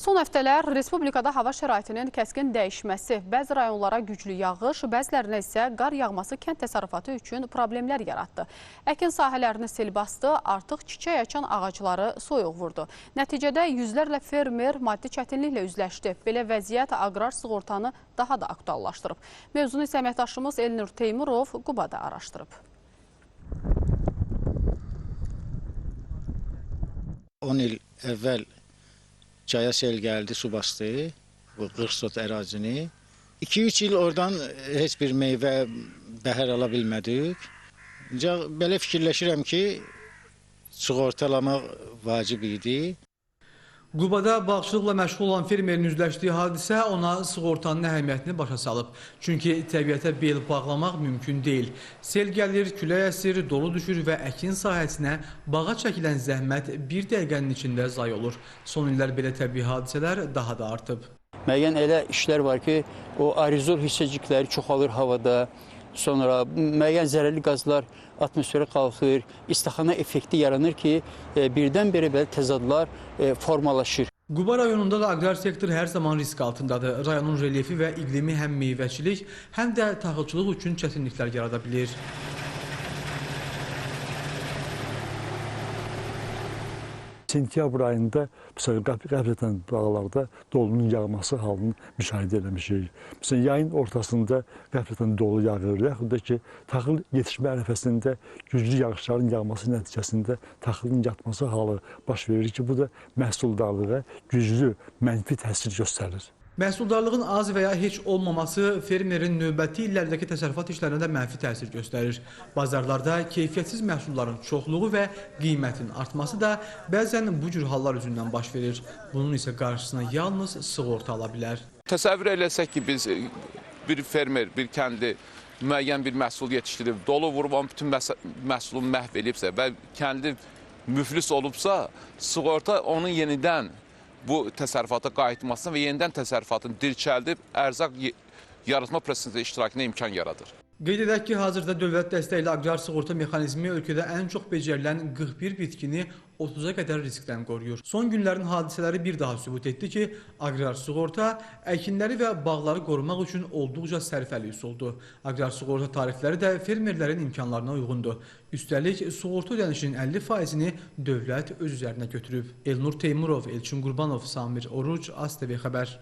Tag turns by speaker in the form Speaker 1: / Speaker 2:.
Speaker 1: Son həftələr respublikada hava şəraitinin kəskin dəyişməsi, bəzi rayonlara güclü yağış, bəzilərinə isə qar yağması kənd təsərrüfatı üçün problemlər yaratdı. Əkin sahələrini sel bastı, artıq çiçək açan ağacları soyuq vurdu. Nəticədə yüzlərlə fermer maddi çətinliklə üzləşdi. Belə vəziyyət aqrar sığortanı daha da aktuallaşdırıb. Mövzunu isə əməkdaşımız Elnur Teymurov Qubada araşdırıb.
Speaker 2: 10 il əvvəl Caya sel gəldi, su bastı bu 40 sot ərazini. 2-3 il oradan heç bir meyvə, bəhər ala bilmədik. Ancaq belə fikirləşirəm ki, sığortalamaq vacib idi.
Speaker 3: Qubada bağçılıqla məşğul olan fermerin üzləşdiyi hadisə ona sığortanın əhəmiyyətini başa salıb. Çünki təbiətə bel bağlamaq mümkün deyil. Sel gəlir, külək əsir, dolu düşür və əkin sahəsinə bağa çəkilən zəhmət bir dəqiqənin içində zay olur. Son illər belə təbii hadisələr daha da artıb.
Speaker 4: Müəyyən elə işlər var ki, o arizol hissəcikləri çoxalır havada. Sonra müəyyən zərərli qazlar atmosferə qalxır, istaxana effekti yaranır ki, e, birdən-birə belə təzadlar e, formalaşır.
Speaker 3: Quba rayonunda da aqrar sektor hər zaman risk altındadır. Rayonun relyefi və iqlimi həm meyvəçilik, həm də taxılçılıq üçün çətinliklər yarada bilir.
Speaker 5: Sentyabr ayında məsələn qəf- qəflətən dağlarda dolunun yağması halını müşahidə etmişik. Məsələn yayın ortasında qəflətən dolu yağır, yaxud da ki, taxıl yetişmə ərəfəsində güclü yağışların yağması nəticəsində taxılın yatması halı baş verir ki, bu da məhsuldarlığa güclü mənfi təsir göstərir.
Speaker 3: Məhsuldarlığın az və ya heç olmaması fermerin növbəti illərdəki təsərrüfat işlərinə də mənfi təsir göstərir. Bazarlarda keyfiyyətsiz məhsulların çoxluğu və qiymətin artması da bəzən bu cür hallar üzündən baş verir. Bunun isə qarşısına yalnız sığorta ala bilər.
Speaker 6: Təsəvvür eləsək ki, biz e, bir fermer, bir kəndi müəyyən bir məhsul yetişdirib, dolu vurub onun bütün məhs- məhsulunu məhv edibsə və kəndi müflis olubsa, sığorta onun yenidən bu təsərrüfata qayıtmasına və yenidən təsərrüfatın dirçəldib ərzaq yaratma prosesində iştirakına imkan yaradır.
Speaker 3: Qeyd edək ki, hazırda dövlət dəstəkli aqrar sığorta mexanizmi ölkədə ən çox becərilən 41 bitkini 30-a qədər riskdən qoruyur. Son günlərin hadisələri bir daha sübut etdi ki, aqrar sığorta əkinləri və bağları qorumaq üçün olduqca sərfəli üsuldur. Aqrar sığorta tarifləri də fermerlərin imkanlarına uyğundur. Üstəlik, sığorta ödənişinin 50%-ni dövlət öz üzərinə götürüb. Elnur Teymurov, Elçin Qurbanov, Samir Oruc, ASTV xəbər.